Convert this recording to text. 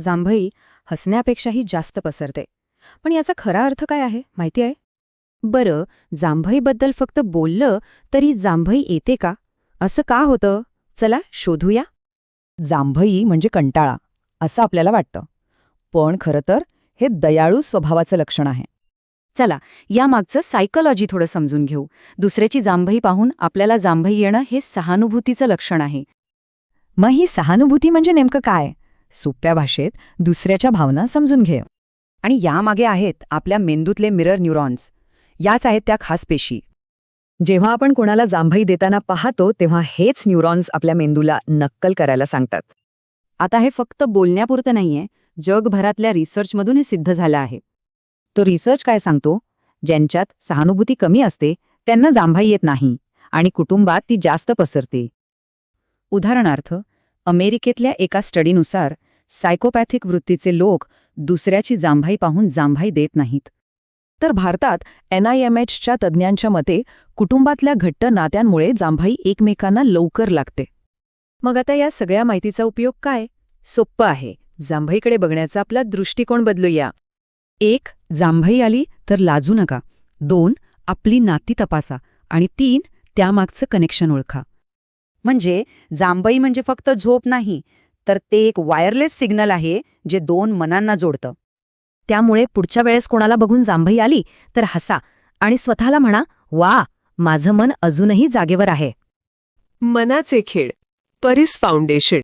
जांभई हसण्यापेक्षाही जास्त पसरते. पण याचा खरा अर्थ काय आहे? माहिती आहे? बरं जांभईबद्दल फक्त बोललं तरी जांभई येते का? असं का होतं? चला शोधूया. जांभई म्हणजे कंटाळा असं आपल्याला वाटतं. पण खरं तर हे दयाळू स्वभावाचं लक्षण आहे. चला यामागचं सायकोलॉजी थोडं समजून घेऊ. दुसऱ्याची जांभई पाहून आपल्याला जांभई येणं हे सहानुभूतीचं लक्षण आहे. मग ही सहानुभूती म्हणजे नेमकं काय? सोप्या भाषेत दुसऱ्याच्या भावना समजून घे आणि यामागे आहेत आपल्या मेंदूतले मिरर न्यूरॉन्स. याच आहेत त्या खास पेशी. जेव्हा आपण कोणाला जांभई देताना पाहतो तेव्हा हेच न्यूरॉन्स आपल्या मेंदूला नक्कल करायला सांगतात. आता हे फक्त बोलण्यापुरतं नाहीये जगभरातल्या रिसर्चमधून हे सिद्ध झालं आहे. तो रिसर्च काय सांगतो? ज्यांच्यात सहानुभूती कमी असते त्यांना जांभाई येत नाही आणि कुटुंबात ती जास्त पसरते. उदाहरणार्थ अमेरिकेतल्या एका स्टडीनुसार सायकोपॅथिक वृत्तीचे लोक दुसऱ्याची जांभाई पाहून जांभाई देत नाहीत. तर भारतात एनआयएमएचच्या तज्ज्ञांच्या मते कुटुंबातल्या घट्ट नात्यांमुळे जांभाई एकमेकांना लवकर लागते. मग आता या सगळ्या माहितीचा उपयोग काय? सोप्पं आहे. जांभईकडे बघण्याचा आपला दृष्टिकोन बदलूया. एक जांभई आली तर लाजू नका. दोन आपली नाती तपासा. आणि तीन त्यामागचं कनेक्शन ओळखा. म्हणजे जांभई म्हणजे फक्त झोप नाही तर ते एक वायरलेस सिग्नल आहे जे दोन मनांना जोडतं. त्यामुळे पुढच्या वेळेस कोणाला बघून जांभई आली तर हसा आणि स्वतःला म्हणा वा माझं मन अजूनही जागेवर आहे. मनाचे खेळ परिस फाउंडेशन.